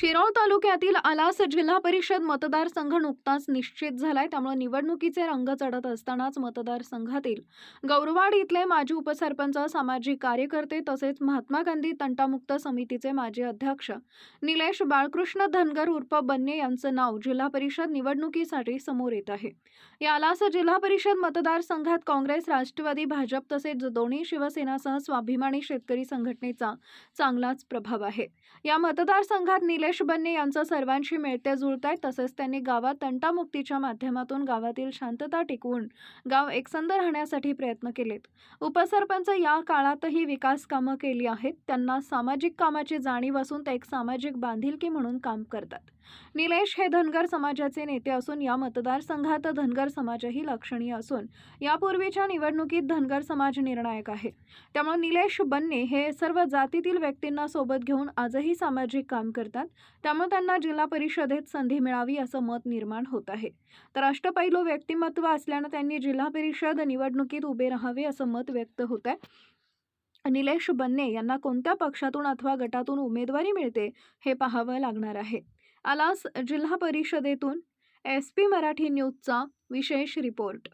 शिरोळ तालुक्यातील आलास जिल्हा परिषद मतदारसंघ नुकताच निश्चित झालाय. त्यामुळे निवडणुकीचे रंग चढत असतानाच मतदारसंघातील गौरवाड इथले माजी उपसरपंच सामाजिक कार्यकर्ते तसेच महात्मा गांधी तंटामुक्त समितीचे माजी अध्यक्ष निलेश बाळकृष्ण धनगर उर्फ बन्ने यांचं नाव जिल्हा परिषद निवडणुकीसाठी समोर येत आहे. या आलास जिल्हा परिषद मतदारसंघात काँग्रेस राष्ट्रवादी भाजप तसेच दोन्ही शिवसेनासह स्वाभिमानी शेतकरी संघटनेचा चांगलाच प्रभाव आहे. या मतदारसंघात निलेश बन्ने यांचं सर्वांशी मिळते जुळत आहे तसेच त्यांनी गावात तंटामुक्तीच्या माध्यमातून गावातील शांतता टिकवून गाव एकसंध राहण्यासाठी प्रयत्न केलेत. उपसरपंच या काळातही विकास कामं केली आहेत. त्यांना सामाजिक कामाची जाणीव असून ते एक सामाजिक बांधिलकी म्हणून काम करतात. निलेश हे धनगर समाजाचे नेते असून या मतदारसंघात धनगर समाजही लक्षणीय असून यापूर्वीच्या निवडणुकीत धनगर समाज निर्णायक आहे. त्यामुळे निलेश बन्ने हे सर्व जातीतील व्यक्तींना सोबत घेऊन आजही सामाजिक काम करतात. त्यामुळे त्यांना जिल्हा परिषदेत संधी मिळावी असं मत निर्माण होत आहे. तर अष्टपैलू व्यक्तिमत्व असल्यानं त्यांनी जिल्हा परिषद निवडणुकीत उभे राहावे असं मत व्यक्त होत आहे निलेश बन्ने यांना कोणत्या पक्षातून अथवा गटातून उमेदवारी मिळते हे पाहावं लागणार आहे. आलास जिल्हा परिषदेतून एस पी मराठी न्यूजचा विशेष रिपोर्ट.